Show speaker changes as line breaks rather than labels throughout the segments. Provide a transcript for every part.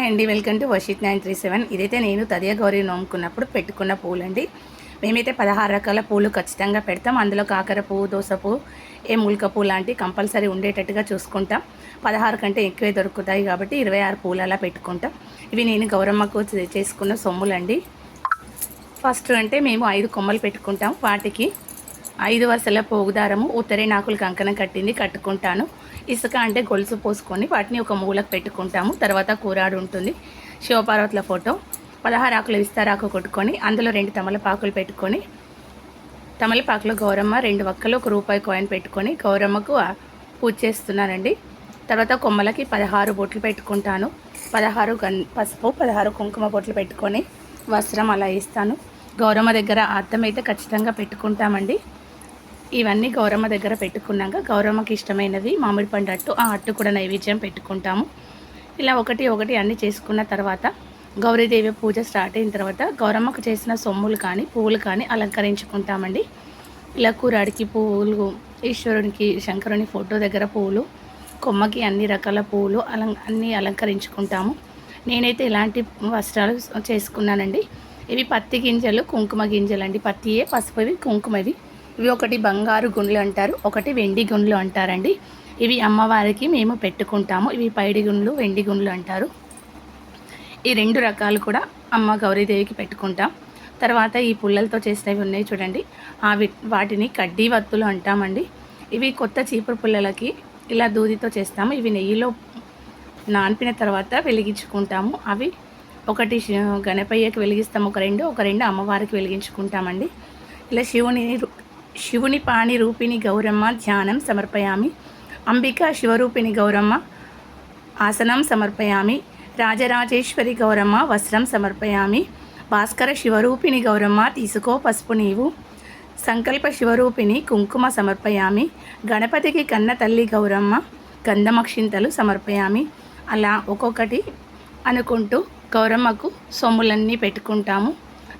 Hi అండి. Welcome to Varshith nine three seven. ఇదైతే నేను తదియ గౌరీ నోముకున్నప్పుడు పెట్టుకున్న పూలండి. మేమైతే పదహారు రకాల పూలు ఖచ్చితంగా పెడతాం. అందులో కాకర పువ్వు దోస పువ్వు ఏ మూలిక పువ్వు లాంటి కంపల్సరీ ఉండేటట్టుగా చూసుకుంటాం. పదహారు కంటే ఎక్కువే దొరుకుతాయి కాబట్టి ఇరవై ఆరు పూలు అలా పెట్టుకుంటాం. ఇవి నేను గౌరమ్మకు చేసుకున్న సొమ్ములండి. ఫస్ట్ అంటే మేము ఐదు కొమ్మలు పెట్టుకుంటాం వాటికి. ఐదు వరుసల పోగుదారము ఉత్తరేనాకులు కంకణం కట్టింది కట్టుకుంటాను. ఇసుక అంటే గొలుసు పోసుకొని వాటిని ఒక మూలకు పెట్టుకుంటాము. తర్వాత కూరాడు ఉంటుంది. శివపార్వతుల ఫోటో. పదహారు ఆకులు విస్తారాకు కొట్టుకొని అందులో రెండు తమలపాకులు పెట్టుకొని తమలపాకులో గౌరమ్మ రెండు వక్కలు ఒక రూపాయి కాయిన్ పెట్టుకొని గౌరమ్మకు పూజ చేస్తున్నానండి. తర్వాత కొమ్మలకి పదహారు బొట్లు పెట్టుకుంటాను. పదహారు గన్ పసుపు పదహారు కుంకుమ బొట్లు పెట్టుకొని వస్త్రం అలా ఇస్తాను గౌరమ్మ దగ్గర అర్థమైతే ఖచ్చితంగా పెట్టుకుంటామండి. ఇవన్నీ గౌరమ్మ దగ్గర పెట్టుకున్నాక గౌరమ్మకి ఇష్టమైనది మామిడి పండు అట్టు ఆ అట్టు కూడా నైవేద్యం పెట్టుకుంటాము. ఇలా ఒకటి ఒకటి అన్నీ చేసుకున్న తర్వాత గౌరీదేవి పూజ స్టార్ట్ అయిన తర్వాత గౌరమ్మకు చేసిన సొమ్ములు కానీ పువ్వులు కానీ అలంకరించుకుంటామండి. ఇలా కూరాడికి పువ్వులు ఈశ్వరునికి శంకరుని ఫోటో దగ్గర పువ్వులు కొమ్మకి అన్ని రకాల పువ్వులు అలం అన్నీ అలంకరించుకుంటాము. నేనైతే ఇలాంటి వస్త్రాలు చేసుకున్నానండి ఇవి పత్తి గింజలు కుంకుమ గింజలు అండి పత్తియే పసుపువి కుంకుమవి. ఇవి ఒకటి బంగారు గుండ్లు అంటారు ఒకటి వెండి గుండ్లు అంటారండి. ఇవి అమ్మవారికి మేము పెట్టుకుంటాము. ఇవి పైడి గుండ్లు వెండి గుండ్లు అంటారు. ఈ రెండు రకాలు కూడా అమ్మ గౌరీదేవికి పెట్టుకుంటాం. తర్వాత ఈ పుల్లలతో చేసినవి ఉన్నాయి చూడండి. అవి వాటిని కడ్డీ వత్తులు అంటామండి. ఇవి కొత్త చీపురు పుల్లలకి ఇలా దూదితో చేస్తాము. ఇవి నెయ్యిలో నానిపిన తర్వాత వెలిగించుకుంటాము. అవి ఒకటి గణపయ్యకి వెలిగిస్తాము. ఒక రెండు ఒక రెండు అమ్మవారికి వెలిగించుకుంటామండి. ఇలా శివుని శివుని పాణి రూపిణి గౌరమ్మ ధ్యానం సమర్పయామి. అంబిక శివరూపిణి గౌరమ్మ ఆసనం సమర్పయామి. రాజరాజేశ్వరి గౌరమ్మ వస్త్రం సమర్పయామి. భాస్కర శివరూపిణి గౌరమ్మ తీసుకో పసుపు నీవు. సంకల్ప శివరూపిణి కుంకుమ సమర్పయామి. గణపతికి కన్న తల్లి గౌరమ్మ గంధమక్షింతలు సమర్పయామి. అలా ఒక్కొక్కటి అనుకుంటూ గౌరమ్మకు సొమ్ములన్నీ పెట్టుకుంటాము.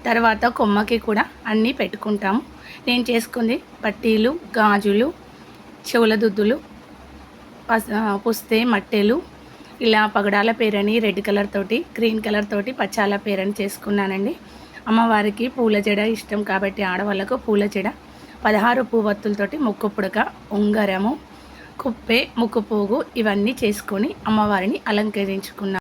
తర్వాత కొమ్మకి కూడా అన్నీ పెట్టుకుంటాము. నేను చేసుకుంది పట్టీలు గాజులు చెవుల దుద్దులు పుస్తే మట్టెలు ఇలా పగడాల పేరని రెడ్ కలర్ తోటి గ్రీన్ కలర్ తోటి పచ్చాల పేరని చేసుకున్నానండి. అమ్మవారికి పూల జడ ఇష్టం కాబట్టి ఆడవాళ్ళకు పూల జడ పదహారు పువ్వొత్తులతోటి ముక్కు పుడక ఉంగరము కుప్పే ముక్కు పోగు ఇవన్నీ చేసుకొని అమ్మవారిని అలంకరించుకున్నాను